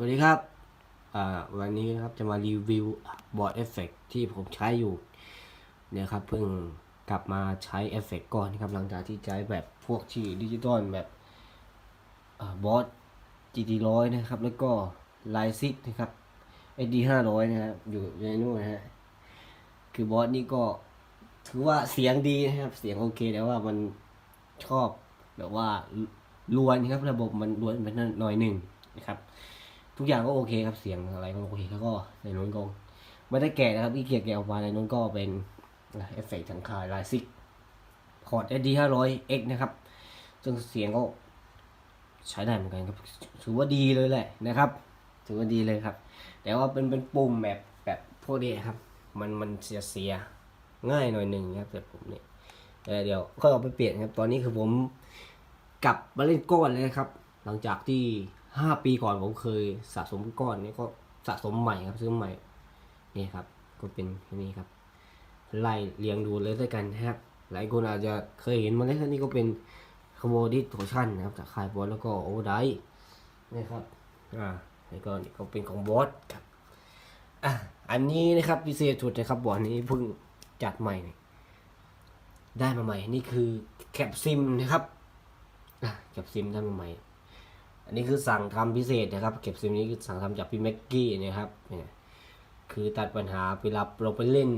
วัสดีครับ วันนี้นะครับจะมารีวิวบอร์ดเอฟเฟกที่ผมใช้อยู่เนี่ยครับเพิ่งกลับมาใช้เอฟเฟกก่อนนะครับหลังจากที่ใช้แบบพวกที่ดิจิตอลแบบบอร์ด GT ร้อยนะครับ แล้วก็ไลซิกนะครับ SD ห้าร้อยนะครับอยู่ในนู่นนะฮะคือบอร์ดนี่ก็ถือว่าเสียงดีนะครับ เสียงโอเคแต่ว่ามันชอบแบบว่าลวนครับระบบมันลวนไปหน่อยหนึ่งนะครับ ทุกอย่างก็โอเคครับเสียงอะไรก็โอเคแล้วก็ในนู้นก็ไม่ได้แกะนะครับที่เกียแกะออกมาในนู้นก็เป็นเอฟเฟกต์ทางคายลายซิกพอร์ต SD 500X นะครับซึ่งเสียงก็ใช้ได้เหมือนกันครับถือว่าดีเลยแหละนะครับ ถือว่าดีเลยครับ แต่ว่าเป็นเป็นปุ่มแบบแบบพวกนี้ครับ มันมันเสียเสียง่ายหน่อยหนึ่งครับแต่ผมเนี่ยเดี๋ยวก็เอาไปเปลี่ยนครับ ตอนนี้คือผมกลับมาเล่นก้อนเลยนะครับ หลังจากที่ ห้าปีก่อนผมเคยสะสมก้อนนี้ก็สะสมใหม่ครับซื้อใหม่นี่ครับ ก็เป็นนนี้ครับไล่เรียงดูเลยด้วยกันนะครับ หลายคนอาจจะเคยเห็นมาแล้วนี่ก็เป็นขโมดิโทชั่นนะครับจากคายบอสแล้วก็โอไดนี่ครับอ่าแล้วก็นี่ก็เป็นของบอสครับอะอันนี้นะครับพิเศษสุดนะครับบอสนี้เพิ่งจัดใหม่ได้มาใหม่นี่คือแคปซิมนะครับอะแคปซิมได้มาใหม่ อันนี้คือสั่งทำพิเศษนะครับ เก็บซิมนี้คือสั่งทำจากพี่แม็กกี้นะครับเนี่ยคือตัดปัญหาเวลาเราไปเล่น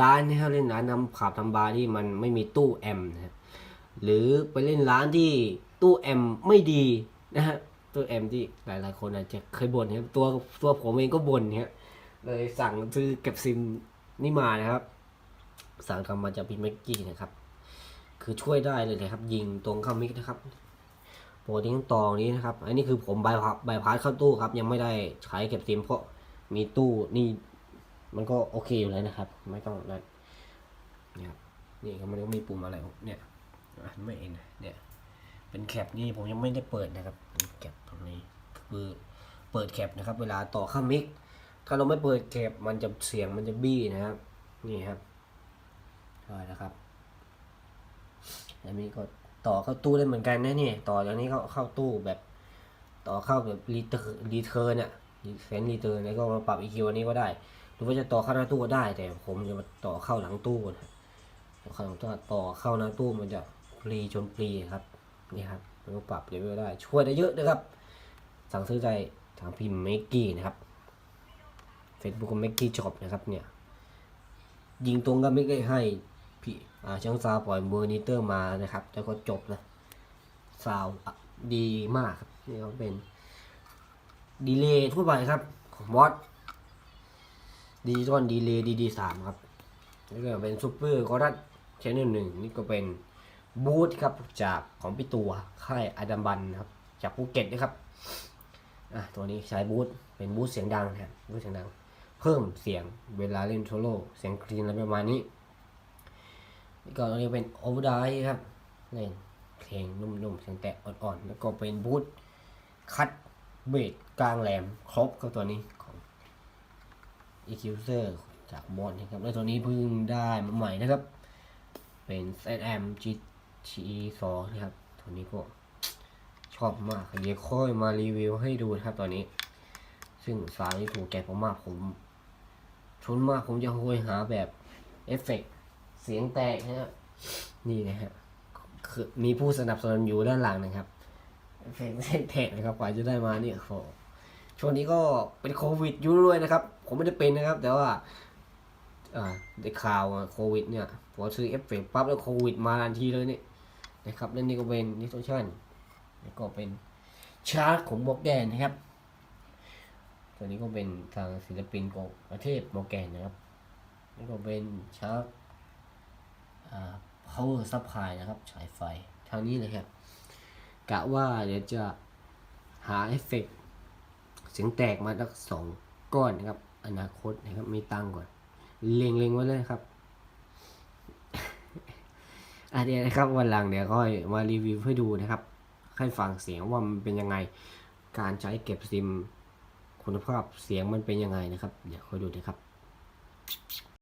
ร้านนะครับเล่นร้านนำขับทำบาร์ที่มันไม่มีตู้แอมนะรหรือไปเล่นร้านที่ตู้แอมไม่ดีนะฮะตู้แอมที่หลายๆคนอาจจะเคยบ่นนะครับตัวตัวผมเองก็บ่นเนี่ยเลยสั่งซื้อเก็บซิมนี่มานะครับ สั่งทำมาจากพี่แม็กกี้นะครับ คือช่วยได้เลยนะครับ ยิงตรงเข้ามิกนะครับ ปกติต้องต่อนี้นะครับ อันนี้คือผมบพาสบพาสเข้าตู้ครับ ยังไม่ได้ใช้เก็บซิมเพราะมีตู้นี่มันก็โอเคอยู่แล้วนะครับ ไม่ต้องนั่นนี่ครับนี่ก็มันก็มีปุ่มอะไรเนี่ยอะไม่เองนะเนี่ย เป็นแคปนี่ผมยังไม่ได้เปิดนะครับเป็นแคปตรงนี้คือเปิดแคปนะครับ เวลาต่อข้ามิกถ้าเราไม่เปิดแคปมันจะเสียงมันจะบี้นะครับ นี่ครับใช่นะครับอันนี้ก็ ต่อเข้าตู้ได้เหมือนกันนะเนี่ย ต่อจากนี้ก็เข้าตู้แบบ ต่อเข้าแบบรีเทอร์รีเทิร์นอะเซนรีเทิร์นแล้วก็มาปรับ EQ อันนี้ก็ได้หรือว่าจะต่อเข้าหน้าตู้ก็ได้ แต่ผมจะมาต่อเข้าหลังตู้นะต่อเข้าหลังตู้ต่อเข้าหน้าตู้มันจะปรีจนปรีครับนี่ครับมันก็ปรับเลเวลได้ช่วยได้เยอะนะครับ สั่งซื้อใจทางพิมพ์เมกกี้นะครับ Facebook ก็เมกกี้ช็อปนะครับเนี่ยยิงตรงก็ไม่ได้ให้ พี่ช่างซาวปล่อยมอนิเตอร์มานะครับ แล้วก็จบนะซาวดีมากครับนี่ก็เป็นดีเลย์ทั่วไปครับ ของบอสดิจิตอลดีเลย์ดีดีสามครับนี่ก็เป็นซูเปอร์คอรัสชนหนึ่งนี่ก็เป็นบูธครับจากของพี่ตัวค่ายอดัมบันครับ จากภูเก็ตนะครับอะตัวนี้ใช้บูธเป็นบูธเสียงดังนะครับบูธเสียงดัง เพิ่มเสียงเวลาเล่นโซโล่เสียงคลีนอะไรประมาณนี้ ก็อันนี้เป็นโอเวอร์ไดครับเล่เพลงนุ่มๆเสียงแตะอ่อนๆ แล้วก็เป็นบูทคัดเบสกลางแหลมครบกับตัวนี้ของ EQuser จากบอลนะครับ แล้วตัวนี้เพิ่งได้มาใหม่นะครับ เป็น ZM GTE 2นะครับ ตัวนี้ก็ชอบมากเดี๋ยวค่อยมารีวิวให้ดูนะครับตอนนี้ ซึ่งสายถูกใจผมมากผมชนมากผมจะโหยหาแบบเอฟเฟกต์ เสียงแตกนะฮะนี่นะฮะคือมีผู้สนับสนุนอยู่ด้านหลังนะครับเอฟเฟกต์เสียงแตกนะครับกว่าจะได้มาเนี่ยโหช่วงนี้ก็เป็นโควิดอยู่ด้วยนะครับ ผมไม่ได้เป็นนะครับ แต่ว่าอ่าได้ข่าวโควิดเนี่ยพอซื้อเอฟเฟกปั๊บแล้วโควิดมาทันทีเลยนี่นะครับแล้วนี่ก็เป็นนิโตชันแล้วก็เป็นชาร์จของบอกแดนนะครับตัวนี้ก็เป็นทางศิลปินของประเทศโมแกนนะครับนี่ก็เป็นชาร์จอ่า power supply นะครับฉายไฟทางนี้เลยครับกะว่าเดี๋ยวจะหาเอฟเฟกต์เสียงแตกมาสักสองก้อนนะครับ อนาคตนะครับมีตังก่อน เล็งเล็งไว้เลยครับอันนี้นะครับวันหลังเดี๋ยวค่อยมารีวิวให้ดูนะครับ ให้ฟังเสียงว่ามันเป็นยังไง การใช้เก็บซิม คุณภาพเสียงมันเป็นยังไงนะครับ เดี๋ยวค่อยดูนะครับ